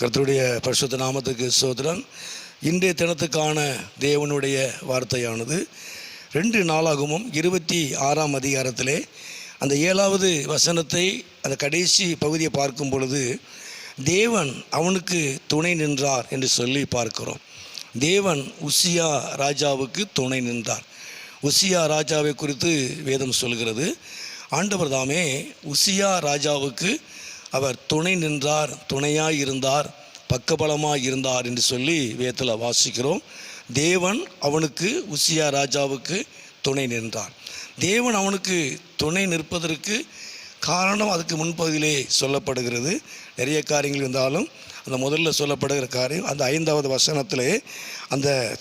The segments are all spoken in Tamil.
கர்த்தருடைய பரிசுத்த நாமத்துக்கு சோதரன். இன்றைய தினத்துக்கான தேவனுடைய வார்த்தையானது ரெண்டு நாளாகவும் இருபத்தி ஆறாம் அதிகாரத்திலே அந்த ஏழாவது வசனத்தை அந்த கடைசி பகுதியை பார்க்கும் பொழுது தேவன் அவனுக்கு துணை நின்றார் என்று சொல்லி பார்க்கிறோம். தேவன் உசியா ராஜாவுக்கு துணை நின்றார். உசியா ராஜாவை குறித்து வேதம் சொல்கிறது. ஆண்டவர் தாமே உசியா ராஜாவுக்கு அவர் துணை நின்றார் துணையாய் இருந்தார் பக்கபலமாக இருந்தார் என்று சொல்லி வேத்தில் வாசிக்கிறோம். தேவன் அவனுக்கு உசியா ராஜாவுக்கு துணை நின்றார். தேவன் அவனுக்கு துணை நிற்பதற்கு காரணம் அதுக்கு முன்பகுதியிலே சொல்லப்படுகிறது. நிறைய காரியங்கள் இருந்தாலும் அந்த முதல்ல சொல்லப்படுகிற காரியம் அந்த ஐந்தாவது வசனத்திலே அந்த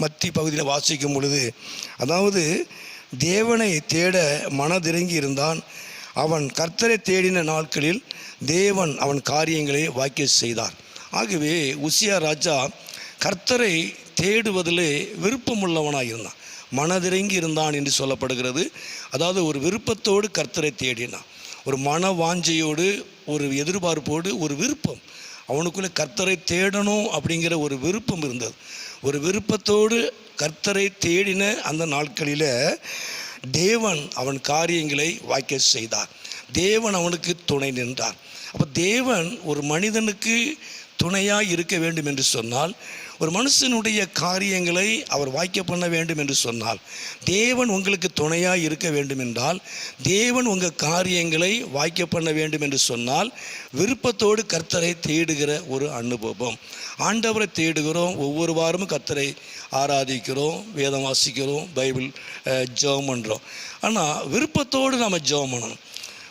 மத்தி பகுதியில் வாசிக்கும் பொழுது அதாவது தேவனை தேட மனதிறங்கி இருந்தான். அவன் கர்த்தரை தேடின நாட்களில் தேவன் அவன் காரியங்களை வாக்கிய செய்தார். ஆகவே உசியா ராஜா கர்த்தரை தேடுவதிலே விருப்பமுள்ளவனாக இருந்தான் மனதிறங்கி இருந்தான் என்று சொல்லப்படுகிறது. அதாவது ஒரு விருப்பத்தோடு கர்த்தரை தேடினான். ஒரு மன வாஞ்சையோடு ஒரு எதிர்பார்ப்போடு ஒரு விருப்பம். அவனுக்குள்ளே கர்த்தரை தேடணும் அப்படிங்கிற ஒரு விருப்பம் இருந்தது. ஒரு விருப்பத்தோடு கர்த்தரை தேடின அந்த நாட்களில் தேவன் அவன் காரியங்களை வாய்க்க செய்தார். தேவன் அவனுக்கு துணை நின்றார். அப்போ தேவன் ஒரு மனிதனுக்கு துணையாக இருக்க வேண்டும் என்று சொன்னால் ஒரு மனுஷனுடைய காரியங்களை அவர் வாய்க்க பண்ண வேண்டும் என்று சொன்னால் தேவன் உங்களுக்கு துணையாக இருக்க வேண்டும் என்றால் தேவன் உங்கள் காரியங்களை வாய்க்க பண்ண வேண்டும் என்று சொன்னால் விருப்பத்தோடு கர்த்தரை தேடுகிற ஒரு அனுபவம். ஆண்டவரை தேடுகிறோம் ஒவ்வொரு வாரமும் கர்த்தரை ஆராதிக்கிறோம் வேதம் வாசிக்கிறோம் பைபிள் ஜெபம் பண்ணுறோம் ஆனால் விருப்பத்தோடு நம்ம ஜெபம் பண்ணணும்.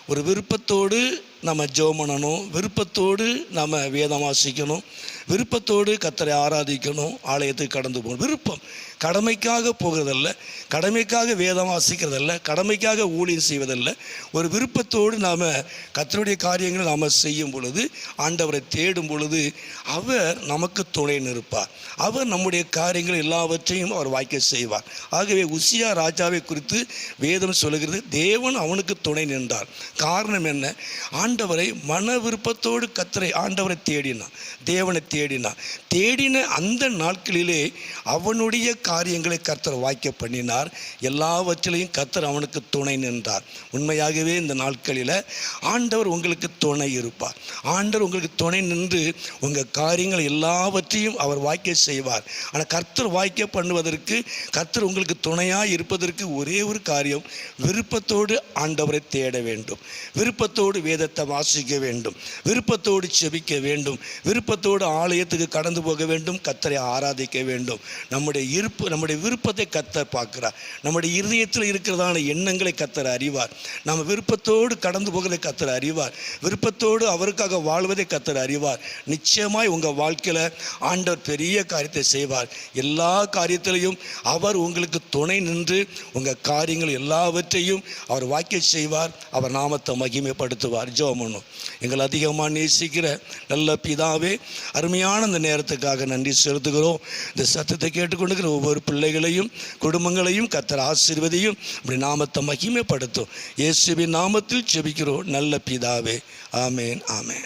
ஒரு விருப்பத்தோடு நம்ம ஜெபம் பண்ணணும் விருப்பத்தோடு நம்ம வேதம் வாசிக்கணும் விருப்பத்தோடு கத்தரை ஆராதிக்கணும் ஆலயத்துக்கு கடந்து போகணும். விருப்பம். கடமைக்காக போகிறதல்ல கடமைக்காக வேதம் வாசிக்கிறதல்ல கடமைக்காக ஊழியம் செய்வதல்ல. ஒரு விருப்பத்தோடு நாம் கத்தருடைய காரியங்களை நாம் செய்யும் பொழுது ஆண்டவரை தேடும் பொழுது அவர் நமக்கு துணை நிற்பார். அவர் நம்முடைய காரியங்கள் எல்லாவற்றையும் அவர் வாய்க்க செய்வார். ஆகவே உசியா ராஜாவை குறித்து வேதம் சொல்லுகிறது தேவன் அவனுக்கு துணை நின்றார். காரணம் என்ன? ஆண்டவரை மன விருப்பத்தோடு கத்தரை ஆண்டவரை தேடினான். தேவனை தேடினான். தேடின அந்த நாட்களிலே அவனுடைய காரியங்களை கர்த்தர் வாய்க்க பண்ணினார். எல்லாவற்றிலையும் கர்த்தர் அவனுக்கு துணை நின்றார். உண்மையாகவே இந்த நாட்களில் ஆண்டவர் உங்களுக்கு துணை இருப்பார். ஆண்டவர் உங்களுக்கு துணை நின்று உங்கள் காரியங்கள் எல்லாவற்றையும் அவர் வாய்க்க செய்வார். ஆனால் கர்த்தர் வாய்க்க பண்ணுவதற்கு கர்த்தர் உங்களுக்கு துணையாக இருப்பதற்கு ஒரே ஒரு காரியம் விருப்பத்தோடு ஆண்டவரை தேட வேண்டும். விருப்பத்தோடு வேதத்தை வாசிக்க வேண்டும். விருப்பத்தோடு செபிக்க வேண்டும். விருப்பத்தோடு ஆலயத்துக்கு கடந்து போக வேண்டும். கத்தரை ஆராதிக்க வேண்டும். நம்முடைய இருப்பு நம்முடைய விருப்பத்தை கத்தர் பார்க்கிறார். நம்முடைய இருதயத்தில் இருக்கிறதான எண்ணங்களை கத்தர் அறிவார். நம்ம விருப்பத்தோடு கடந்து போகிறதை கத்தர் அறிவார். விருப்பத்தோடு அவருக்காக வாழ்வதை கத்தர் அறிவார். நிச்சயமாய் உங்கள் வாழ்க்கையில் ஆண்டவர் பெரிய காரியத்தை செய்வார். எல்லா காரியத்திலையும் அவர் உங்களுக்கு துணை நின்று உங்கள் காரியங்கள் எல்லாவற்றையும் அவர் வாக்கிய செய்வார். அவர் நாமத்தை மகிமைப்படுத்துவார். ஜோமனும் எங்கள் அதிகமாக நேசிக்கிற நல்ல பிதாவே அருமையான இந்த நேரத்துக்காக நன்றி செலுத்துகிறோம். இந்த சத்தத்தை கேட்டுக்கொண்டுக்கிற ஒவ்வொரு பிள்ளைகளையும் குடும்பங்களையும் கத்தர் ஆசீர்வதியும் இப்படி நாமத்தை மகிமைப்படுத்தும். இயேசுவின் நாமத்தில் செபிக்கிறோம் நல்ல பிதாவே. ஆமேன் ஆமேன்.